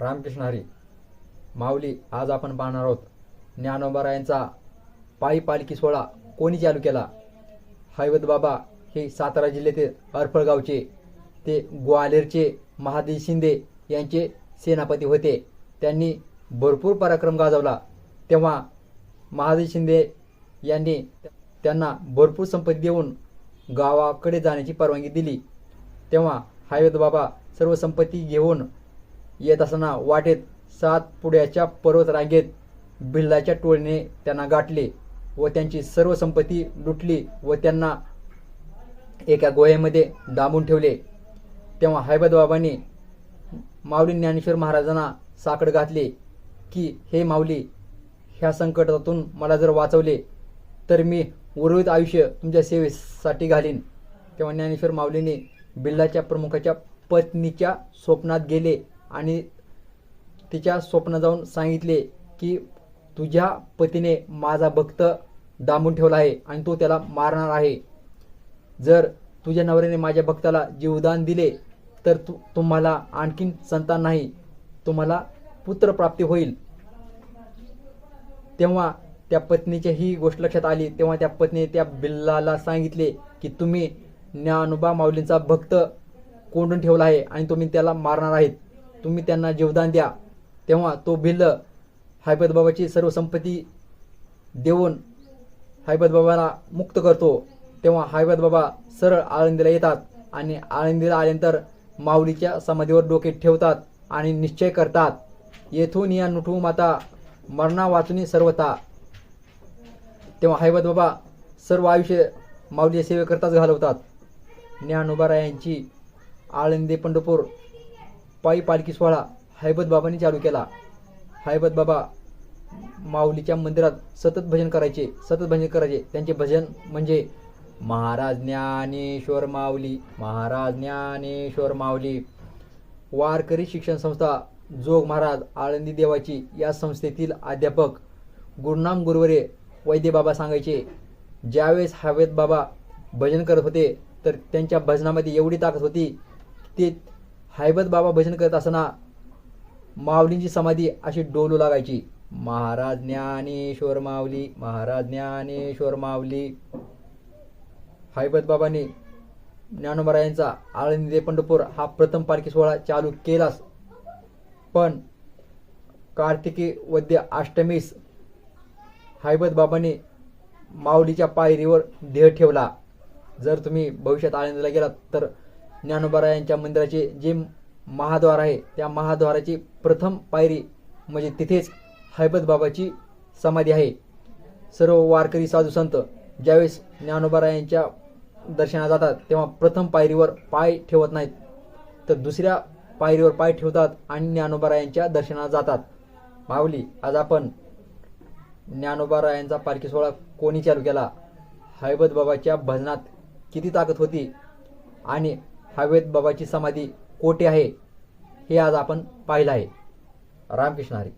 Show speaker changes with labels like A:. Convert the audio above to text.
A: रामकृष्ण हरी माऊली आज आपण पाहणार आहोत ज्ञानोबारायांचा पायी पालखी सोहळा. कोणी चालू केला? हैवत बाबा हे सातारा जिल्ह्यातील अरफळगावचे ते ग्वालेरचे महादेव शिंदे यांचे सेनापती होते. त्यांनी भरपूर पराक्रम गाजवला. तेव्हा महादेव शिंदे यांनी त्यांना भरपूर संपत्ती देऊन गावाकडे जाण्याची परवानगी दिली. तेव्हा हैवत बाबा सर्व संपत्ती घेऊन येत असताना वाटेत सात पुड्याच्या पर्वत रांगेत भिल्लाच्या टोळीने त्यांना गाठले व त्यांची सर्व संपत्ती लुटली व त्यांना एका गोह्यामध्ये डांबून ठेवले. तेव्हा हैबत माऊली ज्ञानेश्वर महाराजांना साकड घातले की हे माऊली ह्या संकटातून मला जर वाचवले तर मी उर्वरित आयुष्य तुमच्या सेवेसाठी घालीन. तेव्हा ज्ञानेश्वर माऊलीने बिल्लाच्या प्रमुखाच्या पत्नीच्या स्वप्नात गेले. आणि तिच्या स्वप्न जाऊन सांगितले की तुझ्या पतीने माझा भक्त दामून ठेवला आहे आणि तो त्याला मारणार आहे. जर तुझ्या नवऱ्याने माझ्या भक्ताला जीवदान दिले तर तु तुम्हाला आणखीन संतान नाही तुम्हाला पुत्रप्राप्ती होईल. तेव्हा त्या पत्नीची ही गोष्ट लक्षात आली. तेव्हा त्या पत्नीने त्या बिल्लाला सांगितले की तुम्ही ज्ञानोबा माऊलींचा भक्त कोंडून ठेवला आहे आणि तुम्ही त्याला मारणार आहेत. तुम्ही त्यांना जीवदान द्या. तेव्हा तो भिल्ल हैबत बाबाची सर्व संपत्ती देऊन हैबत बाबाला मुक्त करतो. तेव्हा हैबत बाबा सरळ आळंदीला येतात आणि आळंदीला आल्यानंतर माऊलीच्या समाधीवर डोके ठेवतात आणि निश्चय करतात. येथून या नुठू माता मरणा वाचुनी सर्वता तेव्हा हैबत बाबा सर्व आयुष्य माऊलीच्या सेवेकरताच घालवतात. ज्ञानोबारा यांची आळंदी पंढरपूर पायी पालखी सोहळा हैबत बाबांनी चालू केला. हैबत बाबा माऊलीच्या मंदिरात सतत भजन करायचे सतत भजन करायचे. त्यांचे भजन म्हणजे महाराज ज्ञानेश्वर माऊली महाराज ज्ञानेश्वर माऊली. वारकरी शिक्षण संस्था जोग महाराज आळंदी देवाची या संस्थेतील अध्यापक गुरुनाम गुरुवरे वैद्य बाबा सांगायचे ज्यावेळेस हवेत बाबा भजन करत होते तर त्यांच्या भजनामध्ये एवढी ताकद होती ते हैबत बाबा भजन करत असताना माऊलींची समाधी अशी डोलू लागायची. महाराज ज्ञानेश्वर माऊली महाराज ज्ञानेश्वर माऊली. हैबत बाबांनी ज्ञानोबरायांचा आळंदी ते पंढरपूर हा प्रथम पालखी सोहळा चालू केलाच. पण कार्तिकी वद्य अष्टमीस हैबत बाबांनी माऊलीच्या पायरीवर देह ठेवला. जर तुम्ही भविष्यात आळंदीला गेलात तर ज्ञानोबा यांच्या मंदिराचे जे महाद्वार आहे त्या महाद्वाराची प्रथम पायरी म्हणजे तिथेच हैबत बाबाची समाधी आहे. सर्व वारकरी साधू संत ज्यावेळेस ज्ञानोबा यांच्या दर्शनात जातात तेव्हा प्रथम पायरीवर पाय ठेवत नाहीत. तर दुसऱ्या पायरीवर पाय ठेवतात आणि ज्ञानोबा यांच्या दर्शनाला जातात. माऊली आज आपण ज्ञानोबारायांचा पालखी सोहळा कोणी चालू केला? हैबत बाबाच्या भजनात किती ताकद होती? आणि हवेत बाबाची समाधी कोठे आहे हे आज आपण पाहिलं आहे. रामकृष्ण हरी.